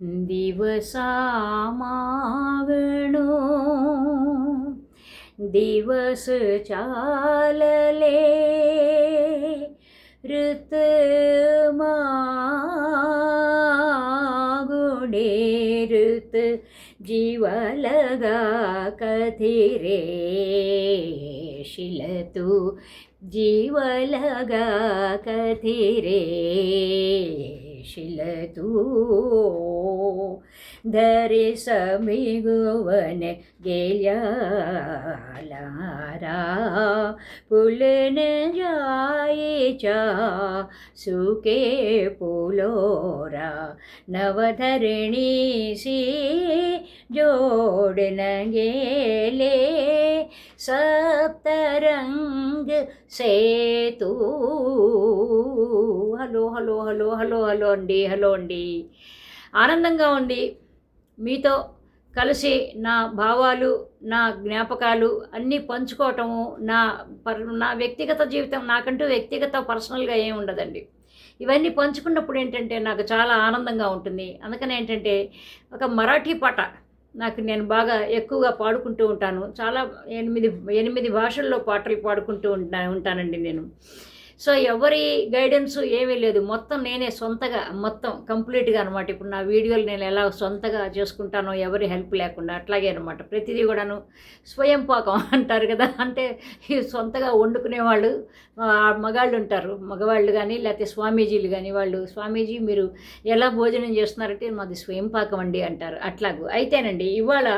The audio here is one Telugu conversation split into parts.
ദിവസാമാകണോ ദിവസ ചാലലേ ಋತುಮಾಗುಣೆ ಋತು ಜೀವಲಗ ಕಥಿರೆ ಶಿಲತು ಜೀವಲಗ ಕಥಿರೇ ശിലതൂ ധരി സമീകുവനെ ഗെലിയാലുലിനെ ജായിച്ച സുഖേ പുലോര നവധരണി സീ ജോടിന ഗേലേ सप्तरंग Setu hello hello hello hello hello అండి హలో అండి ఆనందంగా ఉండి మీతో కలిసి నా భావాలు నా జ్ఞాపకాలు అన్నీ పంచుకోవటము నా పర్ నా వ్యక్తిగత జీవితం నాకంటూ వ్యక్తిగత పర్సనల్గా ఏమి ఉండదండి ఇవన్నీ పంచుకున్నప్పుడు ఏంటంటే నాకు చాలా ఆనందంగా ఉంటుంది అందుకని ఏంటంటే ఒక మరాఠీ పాట నాకు నేను బాగా ఎక్కువగా పాడుకుంటూ ఉంటాను. చాలా ఎనిమిది ఎనిమిది భాషల్లో పాటలు పాడుకుంటూ ఉంటా ఉంటానండి నేను. సో ఎవరి గైడెన్స్ ఏమీ లేదు. మొత్తం నేనే సొంతగా మొత్తం కంప్లీట్గా అనమాట ఇప్పుడు నా వీడియోలు నేను ఎలా సొంతగా చేసుకుంటానో ఎవరి హెల్ప్ లేకుండా అట్లాగే అనమాట ప్రతిదీ కూడాను స్వయం పాకం అంటారు కదా. అంటే సొంతగా వండుకునే వాళ్ళు మగాళ్ళు ఉంటారు. మగవాళ్ళు కానీ లేకపోతే స్వామీజీలు కానీ వాళ్ళు స్వామీజీ మీరు ఎలా భోజనం చేస్తున్నారంటే మాది స్వయం పాకం అండి అంటారు. అట్లాగూ. అయితేనండి ఇవాళ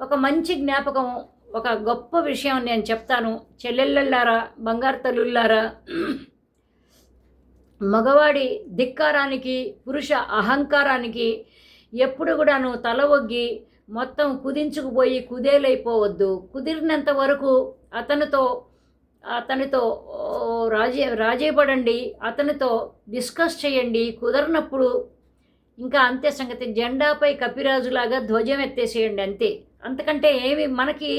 ఒక మంచి జ్ఞాపకం ఒక గొప్ప విషయం నేను చెప్తాను. చెల్లెళ్ళల్లారా బంగారు తల్లుల్లారా మగవాడి ధిక్కారానికి పురుష అహంకారానికి ఎప్పుడు కూడాను తల ఒగ్గి మొత్తం కుదించుకుపోయి కుదేలైపోవద్దు. కుదిరినంత వరకు అతనితో అతనితో రాజీ రాజీపడండి. అతనితో డిస్కస్ చేయండి. కుదరనప్పుడు ఇంకా అంతే సంగతి. జెండాపై కపిరాజులాగా ధ్వజం ఎత్తేసేయండి అంతే. అంతకంటే ఏమి మనకి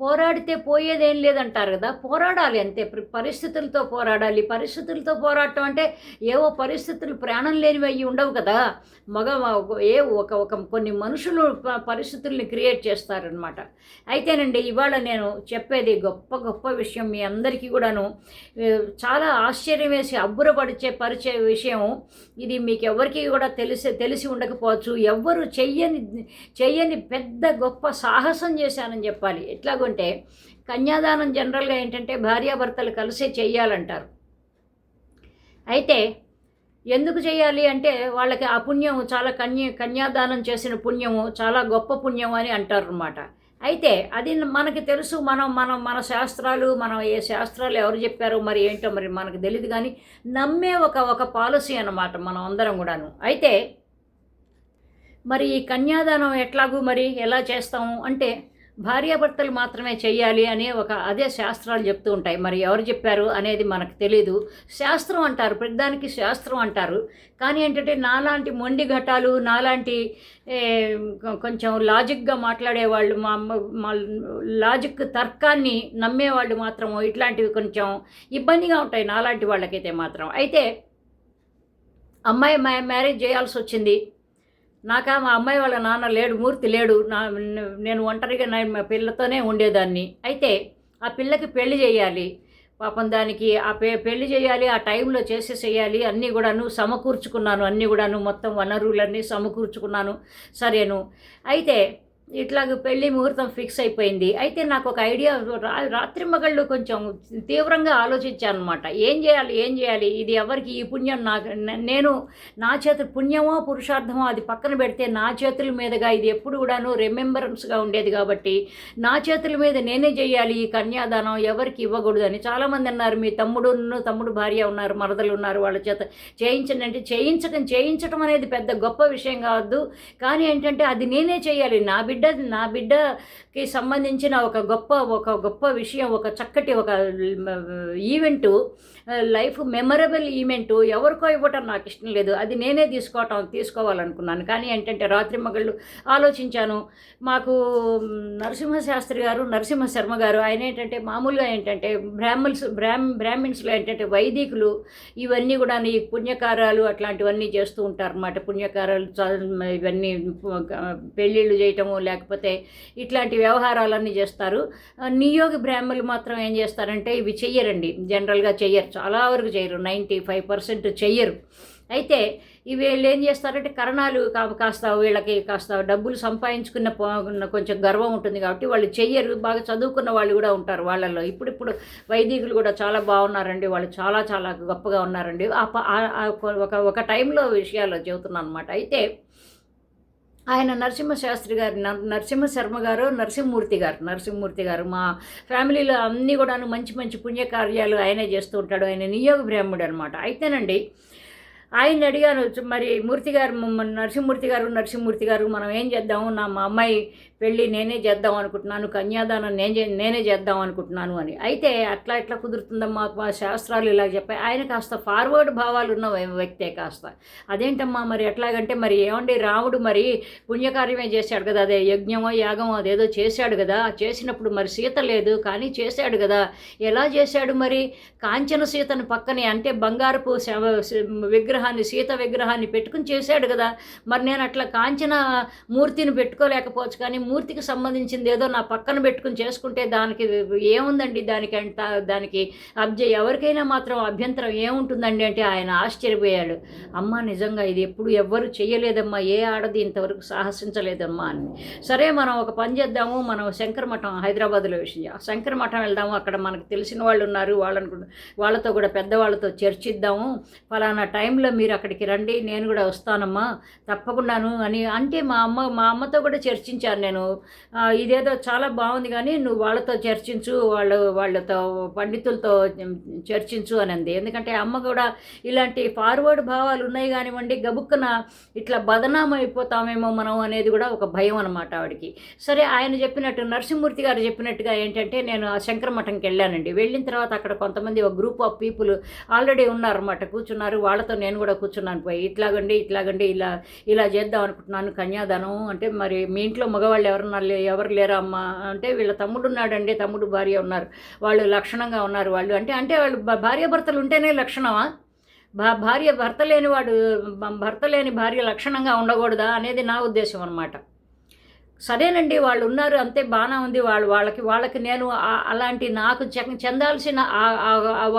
పోరాడితే పోయేదేం లేదంటారు కదా? పోరాడాలి అంతే. పరిస్థితులతో పోరాడాలి. పరిస్థితులతో పోరాటం అంటే ఏవో పరిస్థితులు ప్రాణం లేనివి అయ్యి ఉండవు కదా? మగ ఏ ఒక ఒక కొన్ని మనుషులు పరిస్థితుల్ని క్రియేట్ చేస్తారనమాట అయితేనండి ఇవాళ నేను చెప్పేది గొప్ప గొప్ప విషయం మీ అందరికీ కూడాను. చాలా ఆశ్చర్యం వేసి అబ్బురపడిచే పరిచే విషయం. ఇది మీకు ఎవరికి కూడా తెలిసి తెలిసి ఉండకపోవచ్చు. ఎవ్వరు చెయ్యని చెయ్యని పెద్ద గొప్ప సాహసం చేశానని చెప్పాలి. అంటే కన్యాదానం జనరల్గా ఏంటంటే భార్యాభర్తలు కలిసే చెయ్యాలంటారు. అయితే ఎందుకు చేయాలి అంటే వాళ్ళకి ఆ పుణ్యం చాలా కన్య కన్యాదానం చేసిన పుణ్యము చాలా గొప్ప పుణ్యం అని అంటారు అనమాట అయితే అది మనకి తెలుసు మనం మనం మన శాస్త్రాలు మనం ఏ శాస్త్రాలు ఎవరు చెప్పారో మరి ఏంటో మరి మనకు తెలియదు కానీ నమ్మే ఒక ఒక పాలసీ అన్నమాట మనం అందరం కూడాను. అయితే మరి ఈ కన్యాదానం ఎట్లాగూ మరి ఎలా చేస్తాము అంటే భార్యాభర్తలు మాత్రమే చేయాలి అనే ఒక అదే శాస్త్రాలు చెప్తూ ఉంటాయి. మరి ఎవరు చెప్పారు అనేది మనకు తెలీదు. శాస్త్రం అంటారు. ప్రతిదానికి శాస్త్రం అంటారు. కానీ ఏంటంటే నాలాంటి మొండి ఘటాలు నాలాంటి కొంచెం లాజిక్గా మాట్లాడేవాళ్ళు మా మా లాజిక్ తర్కాన్ని నమ్మేవాళ్ళు మాత్రం ఇట్లాంటివి కొంచెం ఇబ్బందిగా ఉంటాయి నాలాంటి వాళ్ళకైతే మాత్రం. అయితే అమ్మాయి మ్యా- మ్యారేజ్ చేయాల్సి వచ్చింది. నాకా మా అమ్మాయి వాళ్ళ నాన్న లేడు మూర్తి లేడు. నా నేను ఒంటరిగా నా మా పిల్లతోనే ఉండేదాన్ని. అయితే ఆ పిల్లకి పెళ్ళి చేయాలి. పాపం దానికి ఆ పె పెళ్ళి చేయాలి ఆ టైంలో చేసేసేయాలి అన్నీ కూడాను సమకూర్చుకున్నాను. అన్నీ కూడాను మొత్తం వనరులన్నీ సమకూర్చుకున్నాను. సరేను. అయితే ఇట్లాగ పెళ్ళి ముహూర్తం ఫిక్స్ అయిపోయింది. అయితే నాకు ఒక ఐడియా రా రాత్రి మగళ్ళు కొంచెం తీవ్రంగా ఆలోచించాను అనమాట ఏం చేయాలి ఏం చేయాలి? ఇది ఎవరికి ఈ పుణ్యం నాకు నేను నా చేతి పుణ్యమో పురుషార్థమో? అది పక్కన పెడితే నా చేతుల మీదుగా ఇది ఎప్పుడు కూడాను రిమెంబరెన్స్గా ఉండేది కాబట్టి నా చేతుల మీద నేనే చేయాలి ఈ కన్యాదానం ఎవరికి ఇవ్వకూడదు అని. చాలామంది అన్నారు మీ తమ్ముడు తమ్ముడు భార్య ఉన్నారు మరదలు ఉన్నారు వాళ్ళ చేత చేయించండి. అంటే చేయించడం చేయించడం అనేది పెద్ద గొప్ప విషయం కావద్దు. కానీ ఏంటంటే అది నేనే చేయాలి. నా బిడ్డ బిడ్డ నా బిడ్డకి సంబంధించిన ఒక గొప్ప ఒక గొప్ప విషయం ఒక చక్కటి ఒక ఈవెంటు లైఫ్ మెమరబుల్ ఈవెంట్ ఎవరికో ఇవ్వటం నాకు ఇష్టం లేదు. అది నేనే తీసుకోవటం తీసుకోవాలనుకున్నాను. కానీ ఏంటంటే రాత్రి మగళ్ళు ఆలోచించాను. మాకు నరసింహశాస్త్రి గారు నరసింహ శర్మ గారు ఆయన ఏంటంటే మామూలుగా ఏంటంటే బ్రాహ్మల్స్ బ్రాహ్మ బ్రాహ్మిన్స్లో ఏంటంటే వైదికులు ఇవన్నీ కూడా ఈ పుణ్యకారాలు అట్లాంటివన్నీ చేస్తూ ఉంటారు అన్నమాట పుణ్యకారాలు ఇవన్నీ పెళ్ళిళ్ళు చేయటము లేకపోతే ఇట్లాంటి వ్యవహారాలన్నీ చేస్తారు. నియోగ నియోగి బ్రాహ్మణులు మాత్రం ఏం చేస్తారంటే ఇవి చెయ్యరండి. జనరల్గా చెయ్యరు. చాలా వరకు చేయరు నైంటీ ఫైవ్ పర్సెంట్ చెయ్యరు. అయితే ఇవి వీళ్ళు ఏం చేస్తారంటే కరణాలు కాస్త వీళ్ళకి కాస్త డబ్బులు సంపాదించుకున్న కొంచెం గర్వం ఉంటుంది కాబట్టి వాళ్ళు చెయ్యరు. బాగా చదువుకున్న వాళ్ళు కూడా ఉంటారు వాళ్ళల్లో. ఇప్పుడిప్పుడు వైదికులు కూడా చాలా బాగున్నారండి. వాళ్ళు చాలా చాలా గొప్పగా ఉన్నారండి. ఒక ఒక టైంలో విషయాలు చెబుతున్నాను అనమాట అయితే ఆయన నరసింహ శాస్త్రి గారు న- నరసింహ శర్మ గారు నరసింహమూర్తి గారు నరసింహమూర్తి గారు. మా ఫ్యామిలీలో అన్నీ కూడాను మంచి మంచి పుణ్యకార్యాలు ఆయనే చేస్తూ ఉంటాడు. ఆయన నియోగ బ్రాహ్మడు అనమాట అయితేనండి ఆయన అడిగాను మరి మూర్తి గారు మ- నరసింహమూర్తి గారు నరసింహమూర్తి గారు మనం ఏం చేద్దాము? నా మా అమ్మాయి పెళ్ళి నేనే చేద్దాం అనుకుంటున్నాను కన్యాదానం నేను నేనే చేద్దాం అనుకుంటున్నాను అని. అయితే అట్లా ఎట్లా కుదురుతుందమ్మా? మా శాస్త్రాలు ఇలా చెప్పాయి. ఆయన కాస్త ఫార్వర్డ్ భావాలు ఉన్న వ్యక్తే కాస్త. అదేంటమ్మా మరి ఎట్లాగంటే మరి ఏమండి రాముడు మరి పుణ్యకార్యమే చేశాడు కదా అదే యజ్ఞమో యాగమో అదేదో చేశాడు కదా చేసినప్పుడు మరి సీత లేదు కానీ చేశాడు కదా. ఎలా చేశాడు మరి? కాంచన సీతను పక్కనే అంటే బంగారపు శవ- విగ్రహాన్ని సీత విగ్రహాన్ని పెట్టుకుని చేశాడు కదా. మరి నేను అట్లా కాంచన మూర్తిని పెట్టుకోలేకపోవచ్చు కానీ మూర్తికి సంబంధించింది ఏదో నా పక్కన పెట్టుకుని చేసుకుంటే దానికి ఏముందండి? దానికి అంట దానికి అబ్జ ఎవరికైనా మాత్రం అభ్యంతరం ఏముంటుందండి అంటే ఆయన ఆశ్చర్యపోయాడు. అమ్మ నిజంగా ఇది ఎప్పుడు ఎవ్వరు చేయలేదమ్మా ఏ ఆడది ఇంతవరకు సాహసించలేదమ్మా అని. సరే మనం ఒక పని చేద్దాము మనం శంకర మఠం హైదరాబాద్లో విషయం శంకర మఠం వెళ్దాము అక్కడ మనకు తెలిసిన వాళ్ళు ఉన్నారు వాళ్ళను వాళ్ళతో కూడా పెద్దవాళ్ళతో చర్చిద్దాము. ఫలానా టైంలో మీరు అక్కడికి రండి నేను కూడా వస్తానమ్మా తప్పకుండాను అని. అంటే మా అమ్మ మా అమ్మతో కూడా చర్చించాను నేను. ఆ, ఇదేదో చాలా బాగుంది కానీ నువ్వు వాళ్ళతో చర్చించు వాళ్ళు వాళ్ళతో పండితులతో చర్చించు అని అంది ఎందుకంటే అమ్మ కూడా ఇలాంటి ఫార్వర్డ్ భావాలు ఉన్నాయి కానివ్వండి గబుక్కున ఇట్లా బదనాం అయిపోతామేమో మనం అనేది కూడా ఒక భయం అనమాట ఆవిడకి. సరే ఆయన చెప్పినట్టు నరసింహమూర్తి గారు చెప్పినట్టుగా ఏంటంటే నేను ఆ శంకరమఠంకి వెళ్ళానండి. వెళ్ళిన తర్వాత అక్కడ కొంతమంది ఒక గ్రూప్ ఆఫ్ పీపుల్ ఆల్రెడీ ఉన్నారన్నమాట. కూర్చున్నారు. వాళ్ళతో నేను కూడా కూర్చున్నాను. పోయి ఇట్లాగండి ఇట్లాగండి ఇలా ఇలా చేద్దాం అనుకుంటున్నాను కన్యాదానం అంటే మరి మీ ఇంట్లో మగవాళ్ళు ఎవరన్నా ఎవరు లేరా అమ్మా అంటే వీళ్ళ తమ్ముడు ఉన్నాడండి తమ్ముడు భార్య ఉన్నారు. వాళ్ళు లక్షణంగా ఉన్నారు వాళ్ళు. అంటే అంటే వాళ్ళు భార్య భర్తలు ఉంటేనే లక్షణమా? భా భార్య భర్త లేనివాడు వాడు భర్త లేని భార్య లక్షణంగా ఉండకూడదా అనేది నా ఉద్దేశం అనమాట సరేనండి వాళ్ళు ఉన్నారు అంతే బాగానే ఉంది వాళ్ళు వాళ్ళకి వాళ్ళకి నేను అలాంటి నాకు చెందాల్సిన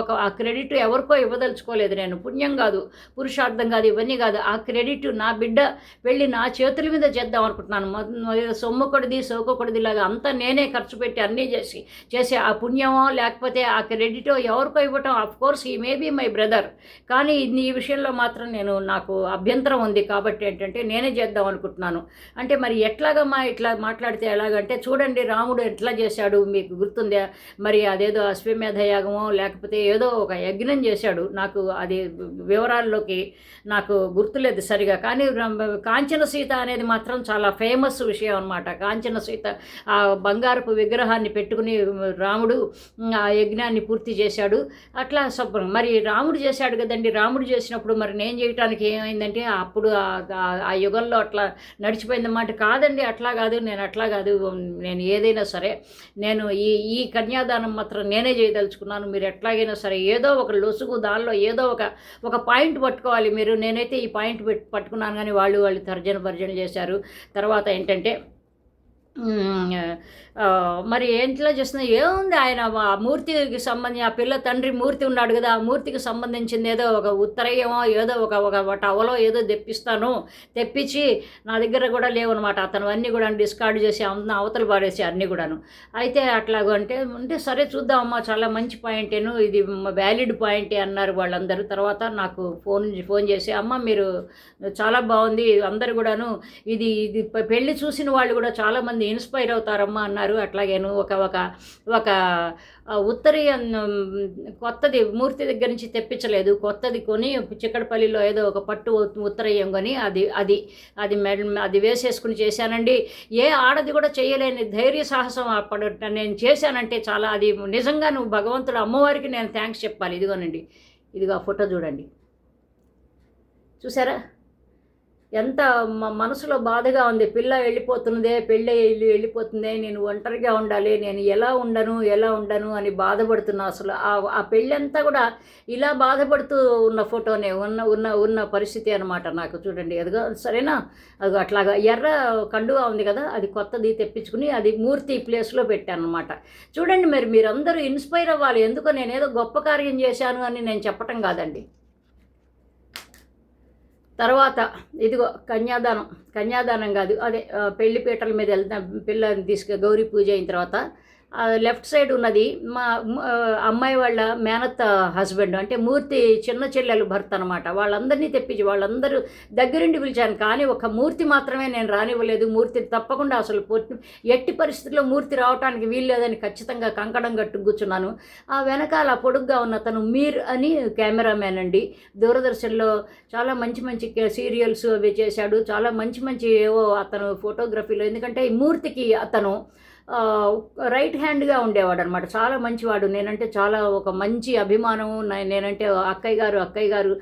ఒక ఆ క్రెడిట్ ఎవరికో ఇవ్వదలుచుకోలేదు నేను. పుణ్యం కాదు పురుషార్థం కాదు ఇవన్నీ కాదు. ఆ క్రెడిట్ నా బిడ్డ వెళ్ళి నా చేతుల మీద చేద్దాం అనుకుంటున్నాను. సొమ్ము కొడిది సోకొకొడిది లాగా అంతా నేనే ఖర్చు పెట్టి అన్నీ చేసి చేసి ఆ పుణ్యమో లేకపోతే ఆ క్రెడిటో ఎవరికో ఇవ్వటం అఫ్ కోర్స్ ఈ మే బీ మై బ్రదర్ కానీ ఈ విషయంలో మాత్రం నేను నాకు అభ్యంతరం ఉంది కాబట్టి ఏంటంటే నేనే చేద్దాం అనుకుంటున్నాను. అంటే మరి ఎట్లాగమ్మా ఇట్లా మాట్లాడితే ఎలాగంటే చూడండి రాముడు ఎట్లా చేశాడు మీకు గుర్తుందా? మరి అదేదో అశ్వమేధ యాగమో లేకపోతే ఏదో ఒక యజ్ఞం చేశాడు. నాకు అది వివరాల్లోకి నాకు గుర్తులేదు సరిగా. కానీ కాంచన సీత అనేది మాత్రం చాలా ఫేమస్ విషయం అనమాట కాంచన సీత ఆ బంగారపు విగ్రహాన్ని పెట్టుకుని రాముడు ఆ యజ్ఞాన్ని పూర్తి చేశాడు. అట్లా శుభ్రం మరి రాముడు చేశాడు కదండి. రాముడు చేసినప్పుడు మరి నేను చేయటానికి ఏమైందంటే అప్పుడు ఆ- యుగంలో అట్లా నడిచిపోయిందన్నమాట. కాదండి అట్లా కాదు నేను అట్లా కాదు నేను ఏదైనా సరే నేను ఈ ఈ కన్యాదానం మాత్రం నేనే చేయదలుచుకున్నాను. మీరు ఎట్లాగైనా సరే ఏదో ఒక లొసుగు దానిలో ఏదో ఒక ఒక పాయింట్ పట్టుకోవాలి మీరు. నేనైతే ఈ పాయింట్ పట్టుకున్నాను కానీ వాళ్ళు వాళ్ళు తర్జన భర్జన చేశారు. తర్వాత ఏంటంటే మరి ఏంట్లో చేస్తున్నా ఏముంది ఆయన? ఆ మూర్తికి సంబంధించి ఆ పిల్ల తండ్రి మూర్తి ఉన్నాడు కదా ఆ మూర్తికి సంబంధించింది ఏదో ఒక ఉత్తరయమో ఏదో ఒక ఒక టవలో ఏదో తెప్పిస్తాను. తెప్పించి నా దగ్గర కూడా లేవన్నమాట. అతను అన్నీ కూడా డిస్కార్డ్ చేసి అవతలు పాడేసి అన్నీ కూడాను. అయితే అట్లాగో అంటే అంటే సరే చూద్దామమ్మా చాలా మంచి పాయింటేను ఇది వ్యాలిడ్ పాయింటే అన్నారు వాళ్ళందరూ. తర్వాత నాకు ఫోన్ ఫోన్ చేసి అమ్మ మీరు చాలా బాగుంది అందరు కూడాను. ఇది ఇది పెళ్ళి పెళ్ళి చూసిన వాళ్ళు కూడా చాలామంది చాలామంది ఇన్స్పైర్ అవుతారమ్మా అన్నారు. అట్లాగేను ఒక ఒక ఒక ఆ, ఉత్తరీయం కొత్తది మూర్తి దగ్గర నుంచి తెప్పించలేదు. కొత్తది కొని చిక్కడపల్లిలో ఏదో ఒక పట్టు ఉత్తరీయం కొని అది అది అది మెడ అది వేసేసుకుని చేశానండి. ఏ ఆడది కూడా చేయలేని ధైర్య సాహసం అప్పుడు నేను చేశానంటే చాలా అది నిజంగా నువ్వు భగవంతుడు అమ్మవారికి నేను థ్యాంక్స్ చెప్పాలి. ఇదిగోనండి. ఇదిగో ఆ ఫోటో చూడండి. చూసారా? ఎంత మనసులో బాధగా ఉంది. పిల్ల వెళ్ళిపోతున్నదే పెళ్ళి వెళ్ళి వెళ్ళిపోతుందే నేను ఒంటరిగా ఉండాలి నేను ఎలా ఉండను ఎలా ఉండను అని బాధపడుతున్నా అసలు. ఆ ఆ పెళ్ళి అంతా కూడా ఇలా బాధపడుతూ ఉన్న ఫోటోనే ఉన్న ఉన్న ఉన్న పరిస్థితి అనమాట నాకు. చూడండి అదిగో సరేనా? అది అట్లాగా ఎర్ర కండువా ఉంది కదా అది కొత్తది తెప్పించుకుని అది మూర్తి ప్లేస్లో పెట్టాను అనమాట చూడండి మరి మీరందరూ ఇన్స్పైర్ అవ్వాలి. ఎందుకో నేనేదో గొప్ప కార్యం చేశాను అని నేను చెప్పటం కాదండి. తర్వాత ఇదిగో కన్యాదానం కన్యాదానం కాదు అదే ఆ, పెళ్ళి పీటల మీద వెళ్తా పిల్లని తీసుకు గౌరీ పూజ అయిన తర్వాత లెఫ్ట్ సైడ్ ఉన్నది మా అమ్మాయి వాళ్ళ మేనత్త హస్బెండ్. అంటే మూర్తి చిన్న చెల్లెలు భర్త అనమాట వాళ్ళందరినీ తెప్పించి వాళ్ళందరూ దగ్గరుండి పిలిచాను. కానీ ఒక మూర్తి మాత్రమే నేను రానివ్వలేదు. మూర్తి తప్పకుండా అసలు ఎట్టి పరిస్థితుల్లో మూర్తి రావడానికి వీల్లేదని ఖచ్చితంగా కంకణం కట్టు కూర్చున్నాను. ఆ వెనకాల పొడుగ్గా ఉన్న తను మీర్ అని కెమెరామ్యాన్ అండి. దూరదర్శన్లో చాలా మంచి మంచి సీరియల్స్ అవి చేశాడు. చాలా మంచి మంచి ఏవో అతను ఫోటోగ్రఫీలో. ఎందుకంటే ఈ మూర్తికి అతను రైట్ హ్యాండ్గా ఉండేవాడు అనమాట చాలా మంచివాడు. నేనంటే చాలా ఒక మంచి అభిమానం నేనంటే అక్కయ్య గారు అక్కయ్య గారు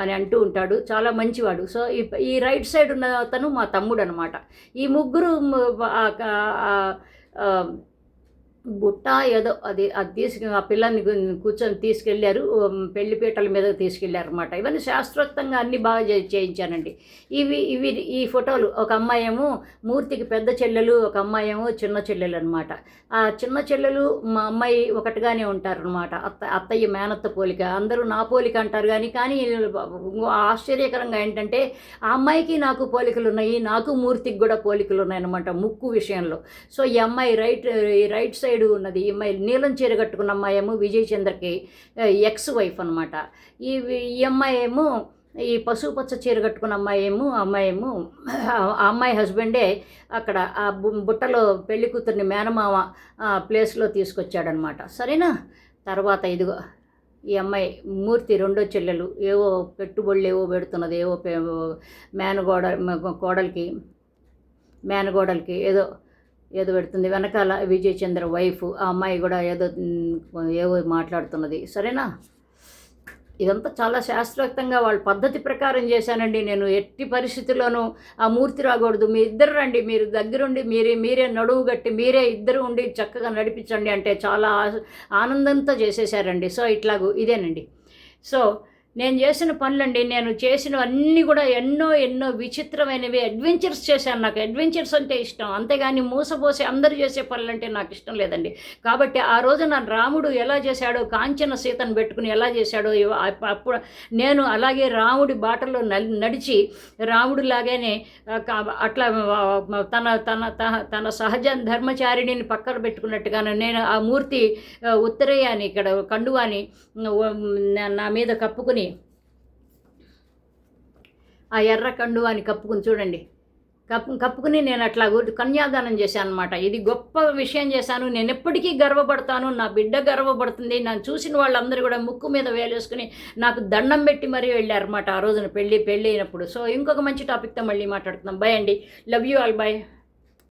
అని అంటూ ఉంటాడు. చాలా మంచివాడు. సో ఈ ఈ రైట్ సైడ్ ఉన్న అతను మా తమ్ముడు అనమాట ఈ ముగ్గురు బుట్ట ఏదో అది అది తీసుకు ఆ పిల్లల్ని కూర్చొని తీసుకెళ్ళారు పెళ్ళిపీటల మీద తీసుకెళ్ళారు అనమాట ఇవన్నీ శాస్త్రోక్తంగా అన్ని బాగా చే- చేయించానండి ఇవి ఇవి ఈ ఫోటోలు ఒక అమ్మాయేమో మూర్తికి పెద్ద చెల్లెలు ఒక అమ్మాయేమో చిన్న చెల్లెలు అనమాట ఆ చిన్న చెల్లెలు మా అమ్మాయి ఒకటిగానే ఉంటారనమాట అత్త అత్తయ్య మేనత్త పోలిక అందరూ నా పోలిక అంటారు కానీ కానీ ఆశ్చర్యకరంగా ఏంటంటే ఆ అమ్మాయికి నాకు పోలికలు ఉన్నాయి నాకు మూర్తికి కూడా పోలికలు ఉన్నాయి అనమాట ముక్కు విషయంలో. సో ఈ అమ్మాయి రైట్ ఈ రైట్ సైడ్ ఉన్నది. ఈ అమ్మాయి నీలం చీర కట్టుకున్న అమ్మాయి ఏమో విజయ్ చంద్రకి ఎక్స్ వైఫ్ అనమాట ఈ ఈ అమ్మాయి ఏమో ఈ పసుపు చీర కట్టుకున్న అమ్మాయి ఏమో ఆ అమ్మాయి ఏమో ఆ అమ్మాయి హస్బెండే అక్కడ ఆ బు- బుట్టలో పెళ్ళి కూతుర్ని మేనమామ ప్లేస్లో తీసుకొచ్చాడనమాట సరేనా? తర్వాత ఇదిగో ఈ అమ్మాయి మూర్తి రెండో చెల్లెలు ఏవో పెట్టుబడులు ఏవో పెడుతున్నది ఏవో మేనగోడ కోడలికి మేనగోడలకి ఏదో ఏదో పెడుతుంది. వెనకాల విజయ్ చంద్ర వైఫ్ ఆ అమ్మాయి కూడా ఏదో ఏవో మాట్లాడుతున్నది. సరేనా? ఇదంతా చాలా శాస్త్రోక్తంగా వాళ్ళ పద్ధతి ప్రకారం చేశానండి నేను. ఎట్టి పరిస్థితుల్లోనూ ఆ మూర్తి రాకూడదు. మీ ఇద్దరు రండి. మీరు దగ్గరుండి మీరే మీరే నడువు గట్టి మీరే ఇద్దరు ఉండి చక్కగా నడిపించండి అంటే చాలా ఆనందంతో చేసేసారండి సో ఇట్లాగూ ఇదేనండి. సో నేను చేసిన పనులండి నేను చేసినవన్నీ కూడా ఎన్నో ఎన్నో విచిత్రమైనవి. అడ్వెంచర్స్ చేశాను నాకు. అడ్వెంచర్స్ అంటే ఇష్టం. అంతేగాని మూసపోసి అందరు చేసే పనులంటే నాకు ఇష్టం లేదండి. కాబట్టి ఆ రోజు నా రాముడు ఎలా చేశాడో కాంచన సీతను పెట్టుకుని ఎలా చేశాడో అప్పుడు నేను అలాగే రాముడి బాటలో నడిచి రాముడు లాగానే అట్లా తన తన త- తన సహజ ధర్మచారిణిని పక్కన పెట్టుకున్నట్టుగాను నేను ఆ మూర్తి ఆ, ఉత్తరేయాన్ని ఇక్కడ కండువాని నా మీద కప్పుకుని ఆ ఎర్ర కండువాని కప్పుకుని చూడండి. కప్పు కప్పుకుని నేను అట్లా కన్యాదానం చేశాను అనమాట ఇది గొప్ప విషయం చేశాను. నేను ఎప్పటికీ గర్వపడతాను. నా బిడ్డ గర్వపడుతుంది. నన్ను చూసిన వాళ్ళందరూ కూడా ముక్కు మీద వేలేసుకుని నాకు దండం పెట్టి మరీ వెళ్ళారన్నమాట ఆ రోజున పెళ్ళి పెళ్ళి అయినప్పుడు. సో ఇంకొక మంచి టాపిక్తో మళ్ళీ మాట్లాడుతున్నాం బై అండి. Love you all by